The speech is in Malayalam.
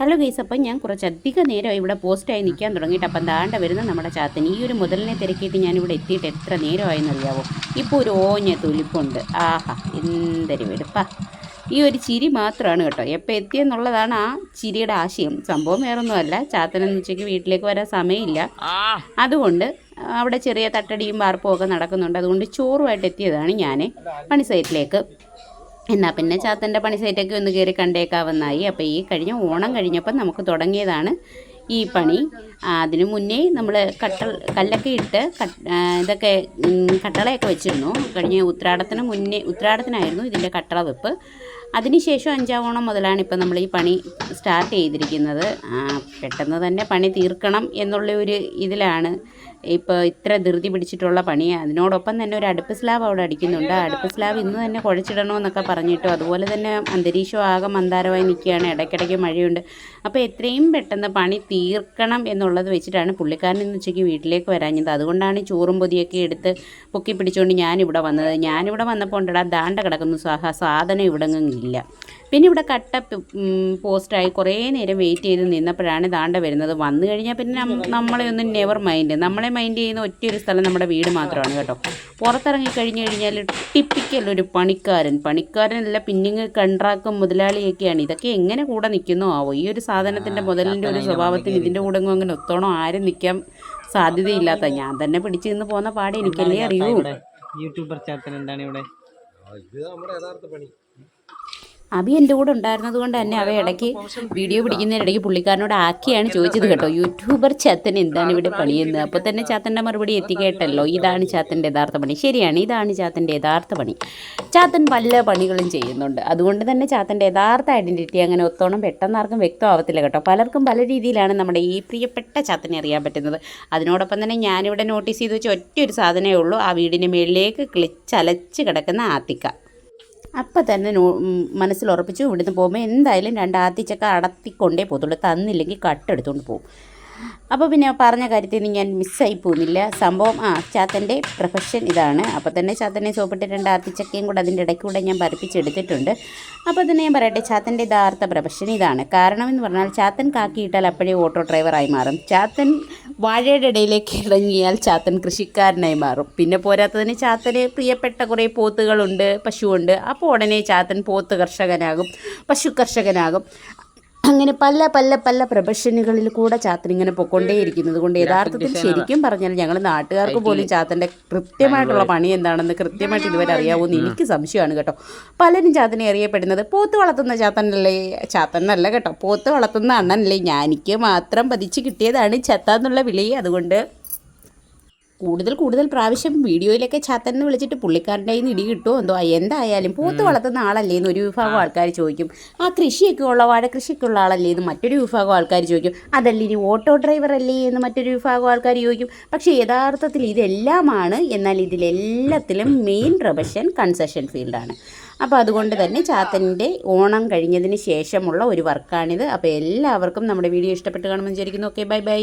ഹലോ ഗൈസ് അപ്പം ഞാൻ കുറച്ചധികം നേരം ഇവിടെ പോസ്റ്റായി നിൽക്കാൻ തുടങ്ങിയിട്ട് അപ്പം താണ്ട വരുന്ന നമ്മുടെ ചാത്തൻ ഈ ഒരു മുതലിനെ തിരക്കിയിട്ട് ഞാനിവിടെ എത്തിയിട്ട് എത്ര നേരമായെന്നറിയാവോ ഇപ്പോൾ ഒരു ഓഞ്ഞ തുലിപ്പുണ്ട്. ആഹാ എന്തൊരു വെടുപ്പാ. ഈ ഒരു ചിരി മാത്രമാണ് കേട്ടോ. എപ്പോൾ എത്തിയെന്നുള്ളതാണ് ആ ചിരിയുടെ ആശയം. സംഭവം വേറൊന്നുമല്ല. ചാത്തനെന്ന് ഉച്ചയ്ക്ക് വീട്ടിലേക്ക് വരാൻ സമയമില്ല. അതുകൊണ്ട് അവിടെ ചെറിയ തട്ടടിയും വാർപ്പും ഒക്കെ നടക്കുന്നുണ്ട്. അതുകൊണ്ട് ചോറുമായിട്ട് എത്തിയതാണ് ഞാൻ പണി സൈറ്റിലേക്ക് എന്നാൽ പിന്നെ ചാത്തന്റെ പണി സൈറ്റൊക്കെ ഒന്ന് കയറി കണ്ടേക്കാവുന്നായി അപ്പോൾ ഈ കഴിഞ്ഞ ഓണം കഴിഞ്ഞപ്പോൾ നമുക്ക് തുടങ്ങിയതാണ് ഈ പണി. അതിനു മുന്നേ നമ്മൾ കട്ട കല്ലൊക്കെ ഇട്ട് ഇതൊക്കെ കട്ടളയൊക്കെ വെച്ചിരുന്നു. കഴിഞ്ഞ ഉത്രാടത്തിന് മുന്നേ ഉത്രാടത്തിനായിരുന്നു ഇതിന്റെ കട്ടള വെപ്പ്. അതിനുശേഷം അഞ്ചാം ഓണം മുതലാണ് ഇപ്പം നമ്മൾ ഈ പണി സ്റ്റാർട്ട് ചെയ്തിരിക്കുന്നത്. പെട്ടെന്ന് തന്നെ പണി തീർക്കണം എന്നുള്ള ഒരു ഇതിലാണ് ഇപ്പോൾ ഇത്ര ധൃതി പിടിച്ചിട്ടുള്ള പണിയാണ് അതിനോടൊപ്പം തന്നെ ഒരു അടുപ്പ് സ്ലാബ് അവിടെ അടിക്കുന്നുണ്ട്. ആ അടുപ്പ് സ്ലാബ് ഇന്ന് തന്നെ കുഴച്ചിടണമെന്നൊക്കെ പറഞ്ഞിട്ടു. അതുപോലെ തന്നെ അന്തരീക്ഷം ആകെ മന്ദാരമായി നിൽക്കുകയാണ്. ഇടയ്ക്കിടയ്ക്ക് മഴയുണ്ട്. അപ്പോൾ എത്രയും പെട്ടെന്ന് പണി തീർക്കണം എന്നുള്ളത് വെച്ചിട്ടാണ് പുള്ളിക്കാരൻ ഇന്ന് ഉച്ചയ്ക്ക് വീട്ടിലേക്ക് വരാഞ്ഞത്. അതുകൊണ്ടാണ് ചോറും പൊതിയൊക്കെ എടുത്ത് പൊക്കി പിടിച്ചുകൊണ്ട് ഞാനിവിടെ വന്നത്. ഞാനിവിടെ വന്നപ്പോൾ ഉണ്ടടാ ദാണ്ട കിടക്കുന്നു. സാധനം ഇവിടെ ഇല്ല. പിന്നെ ഇവിടെ കട്ട പോസ്റ്റായി കുറേ നേരം വെയിറ്റ് ചെയ്ത് നിന്നപ്പോഴാണ് ദാണ്ട വരുന്നത്. വന്നു കഴിഞ്ഞാൽ പിന്നെ നമ്മളെ ഒന്നും നെവർ മൈൻഡ് നമ്മളെ മൈൻഡ് ചെയ്യുന്ന ഒറ്റയൊരു സ്ഥലം നമ്മുടെ വീട് മാത്രമാണ് കേട്ടോ. പുറത്തിറങ്ങി കഴിഞ്ഞു കഴിഞ്ഞാൽ ടിപ്പിക്കൽ ഒരു പണിക്കാരൻ. പണിക്കാരനല്ല പിന്നിങ് കൺട്രാക്കും മുതലാളിയൊക്കെയാണ്. ഇതൊക്കെ എങ്ങനെ കൂടെ നിൽക്കുന്നോ ആവോ? ഈ ഒരു സാധനത്തിന്റെ മുതലിന്റെ ഒരു സ്വഭാവത്തിന് ഇതിന്റെ കൂടെ അങ്ങ് അങ്ങനെ ഒത്തോണോ ആരും നിൽക്കാൻ സാധ്യതയില്ലാത്ത. ഞാൻ തന്നെ പിടിച്ചു നിന്ന് പോകുന്ന പാടെ എനിക്കല്ലേ അറിയൂ. യൂട്യൂബർ ചാത്തൻ എന്താണ് ഇവിടെ? അഭി എന്റെ കൂടെ ഉണ്ടായിരുന്നത് കൊണ്ട് തന്നെ അവ ഇടയ്ക്ക് വീഡിയോ പിടിക്കുന്നതിനിടയ്ക്ക് പുള്ളിക്കാരനോട് ആക്കിയാണ് ചോദിച്ചത് കേട്ടോ. യൂട്യൂബർ ചാത്തൻ എന്താണ് ഇവിടെ പണിയെന്ന്? അപ്പോൾ തന്നെ ചാത്തന്റെ മറുപടി എത്തിക്കേട്ടല്ലോ ഇതാണ് ചാത്തന്റെ യഥാർത്ഥ പണി. ശരിയാണ് ഇതാണ് ചാത്തന്റെ യഥാർത്ഥ പണി. ചാത്തൻ പല പണികളും ചെയ്യുന്നുണ്ട്. അതുകൊണ്ട് തന്നെ ചാത്തന്റെ യഥാർത്ഥ ഐഡന്റിറ്റി അങ്ങനെ ഒത്തോണം പെട്ടെന്ന് ആർക്കും വ്യക്തമാവത്തില്ല കേട്ടോ. പലർക്കും പല രീതിയിലാണ് നമ്മുടെ ഈ പ്രിയപ്പെട്ട ചാത്തനെ അറിയാൻ പറ്റുന്നത്. അതിനോടൊപ്പം തന്നെ ഞാനിവിടെ നോട്ടീസ് ചെയ്ത് വെച്ച ഒറ്റ ഒരു സാധനമേ ഉള്ളൂ. ആ വീടിന്റെ മുകളിലേക്ക് കിളിച്ചലച്ച് കിടക്കുന്ന ആത്തിക്ക. അപ്പം തന്നെ മനസ്സിലുറപ്പിച്ചു ഇവിടുന്ന് പോകുമ്പോൾ എന്തായാലും രണ്ട് ആത്തിച്ചക്ക അടത്തിക്കൊണ്ടേ പോകത്തുള്ളൂ തന്നില്ലെങ്കിൽ കട്ടെടുത്തുകൊണ്ട് പോകും അപ്പോൾ പിന്നെ പറഞ്ഞ കാര്യത്തിൽ നിന്ന് ഞാൻ മിസ്സായി പോകുന്നില്ല. സംഭവം ആ ചാത്തന്റെ പ്രൊഫഷൻ ഇതാണ്. അപ്പോൾ തന്നെ ചാത്തനെ സോപ്പിട്ട് രണ്ട് ആത്തിച്ചക്കയും കൂടെ അതിന്റെ ഇടയ്ക്ക് കൂടെ ഞാൻ പറിപ്പിച്ചെടുത്തിട്ടുണ്ട് അപ്പോൾ തന്നെ ഞാൻ പറയട്ടെ ചാത്തന്റെ യഥാർത്ഥ പ്രൊഫഷൻ ഇതാണ്. കാരണം എന്ന് പറഞ്ഞാൽ ചാത്തൻ കാക്കിയിട്ടാൽ അപ്പോഴേ ഓട്ടോ ഡ്രൈവറായി മാറും. ചാത്തൻ വാഴയുടെ ഇടയിലേക്ക് ഇറങ്ങിയാൽ ചാത്തൻ കൃഷിക്കാരനായി മാറും. പിന്നെ പോരാത്തതിന് ചാത്തന് പ്രിയപ്പെട്ട കുറേ പോത്തുകളുണ്ട് പശുവുണ്ട്. അപ്പോൾ ഉടനെ ചാത്തൻ പോത്ത് കർഷകനാകും പശു കർഷകനാകും. അങ്ങനെ പല പല പല പ്രൊഫഷനുകളിൽ കൂടെ ചാത്തൻ ഇങ്ങനെ പൊക്കൊണ്ടേയിരിക്കുന്നത് കൊണ്ട് യഥാർത്ഥത്തിൽ ശരിക്കും പറഞ്ഞാൽ ഞങ്ങൾ നാട്ടുകാർക്ക് പോലും ചാത്തന്റെ കൃത്യമായിട്ടുള്ള പണി എന്താണെന്ന് കൃത്യമായിട്ട് ഇതുവരെ അറിയാവുമെന്ന് എനിക്ക് സംശയമാണ് കേട്ടോ. പലരും ചാത്തനെ അറിയപ്പെടുന്നത് പോത്ത് വളർത്തുന്ന ചാത്തനല്ലേ ചാത്തനല്ല കേട്ടോ. പോത്ത് വളർത്തുന്ന അണ്ണനല്ലേ. ഞാനിക്ക് മാത്രം പതിച്ച് കിട്ടിയതാണ് ചത്ത എന്നുള്ള വിളി അതുകൊണ്ട് കൂടുതൽ കൂടുതൽ പ്രാവശ്യം വീഡിയോയിലൊക്കെ ചാത്തനെ വിളിച്ചിട്ട് പുള്ളിക്കാരന്റെ കയ്യിൽ നിന്ന് ഇടി കിട്ടുമോ എന്തോ എന്തായാലും പോത്ത് വളർത്തുന്ന ആളല്ലേ എന്ന് ഒരു വിഭാഗം ആൾക്കാർ ചോദിക്കും. ആ കൃഷിയൊക്കെ ഉള്ള വാഴ കൃഷിയൊക്കെ ഉള്ള ആളല്ലേ എന്ന് മറ്റൊരു വിഭാഗം ആൾക്കാർ ചോദിക്കും. അതല്ല ഇനി ഓട്ടോ ഡ്രൈവർ അല്ലേ എന്ന് മറ്റൊരു വിഭാഗം ആൾക്കാർ ചോദിക്കും. പക്ഷേ യഥാർത്ഥത്തിൽ ഇതെല്ലാമാണ്. എന്നാൽ ഇതിലെല്ലാത്തിലും മെയിൻ പ്രൊഫഷൻ കൺസെഷൻ ഫീൽഡാണ് അപ്പോൾ അതുകൊണ്ട് തന്നെ ചാത്തന്റെ ഓണം കഴിഞ്ഞതിന് ശേഷമുള്ള ഒരു വർക്കാണിത് അപ്പോൾ എല്ലാവർക്കും നമ്മുടെ വീഡിയോ ഇഷ്ടപ്പെട്ട് കാണുമെന്ന് വിചാരിക്കുന്നു. Okay bye bye